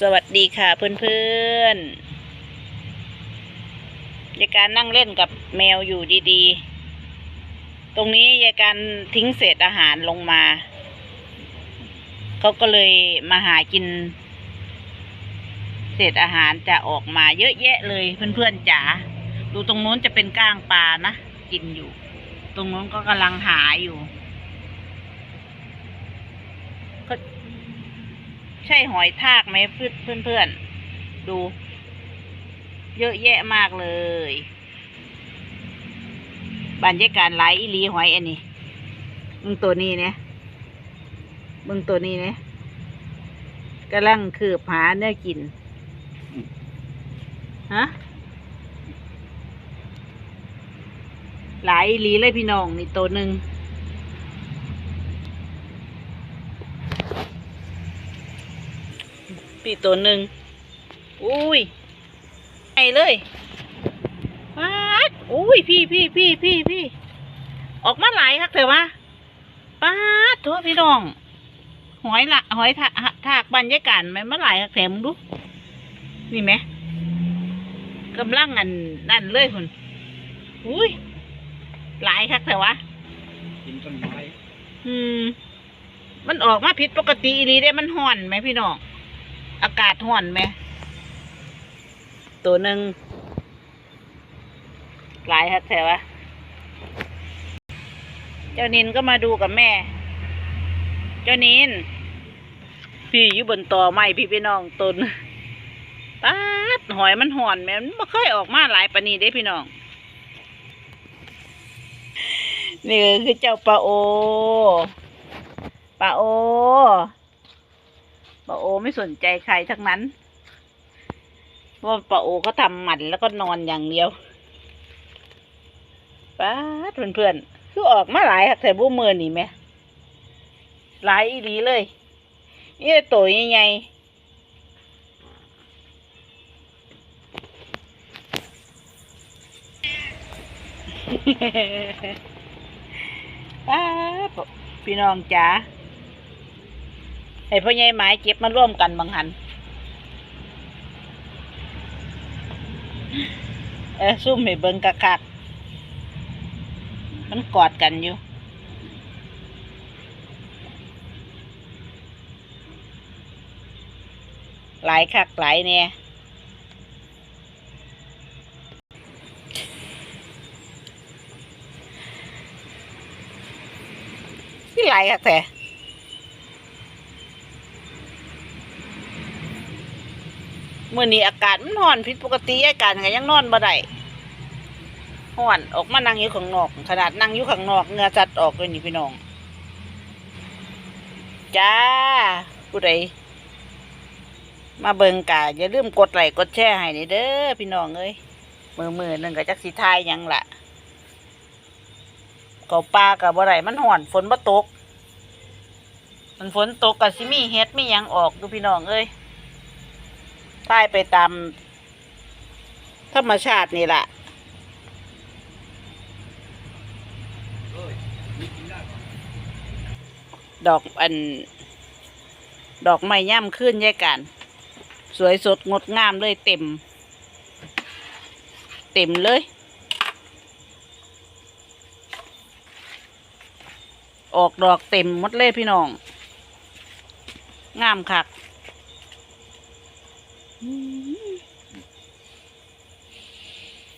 สวัสดีค่ะเพื่อนๆยายการนั่งเล่นกับแมวอยู่ดีๆ ตรงนี้ยายการทิ้งเศษอาหารลงมา เขาก็เลยมาหากิน เศษอาหารจะออกมาเยอะแยะเลยเพื่อนๆจ๋า ดูตรงนู้นจะเป็นก้างปลานะ กินอยู่ ตรงนู้นก็กำลังหาอยู่ ใช่หอยทากไหมเพื่อนเพื่อนๆดู เยอะแยะมากเลยบรรยากาศหลายอีลีหอยอันนี้มึงตัวนี้เนี่ยมึงตัวนี้เนี่ยกำลังคืบหาเนื้อกินฮะหลายอีหลีเลยพี่น้องนี่ตัวหนึ่ง ปีตัวหนึ่งอุ้ยไอเลยป๊าดอุ้ยพี่พี่พี่พี่พี่ออกมาหลายครับเถอะวะป๊าดโทษพี่น้อง หอยละหอยถาถากบรรยากาศมันมาหลายครับแถมงดูนี่ไหมกำลังอันนั่นเลยคุณอุ้ยหลายครับเถอะวะกินต้นไม้อืม มันออกมาผิดปกติอีหลีได้มันห่อนไหมพี่น้อง อากาศห่อนไหม ตัวหนึ่งหลายฮัทแถวะเจ้านินก็มาดูกับแม่ เจ้านิน พี่อยู่บนตอไม้พี่พี่น้องตนป๊าดหอยมันห่อนแม่มันไม่เคยออกมาหลายปานนีเด้พี่น้อง นี่คือเจ้าปลาโอปลาโอ ปลาโอไม่สนใจใครทั้งนั้นเพราะว่าปลาโอเขาทำหมันแล้วก็นอนอย่างเดียวป้าเพื่อนๆคือออกมาหลายหักแต่บูมือนี่ไหมหลายอีหลีเลยนี่ตัวใหญ่ๆป้าพี่น้องจ๋า ให้พ่อใหญ่หมายเก็บมาร่วมกันบางหันเออซุ่มให้เบิ่งคักมันกอดกันอยู่หลายคักหลายเนี่ยที่หลายคักแต่ มื่อนี้อากาศมันร้อนผิดปกติอากาศก็ยังนอนบ่ได้ร้อนออกมานั่งอยู่ข้างนอก ขนาดนั่งอยู่ข้างนอกเงือจัดออกเลยนี่พี่น้อง จ้าผู้ใดมาเบิงกาอย่าลืมกดไลค์กดแชร์ให้นี่เด้อพี่น้องเอ้ยมือมือหนึ่งก็จักสิทายยังละก็ปลากับบ่ได้มันห่อนฝนบ่ตก มันฝนตกกับสิมีเฮ็ดมียังออกดูพี่น้องเอ้ย พ่ายไปตาม ธรรมชาตินี่แหละดอกอัน ดอกไม้ย่ำขึ้นแยกกัน สวยสดงดงามเลยเต็ม เต็มเลย ออกดอกเต็มมดเลยพี่น้อง งามคัก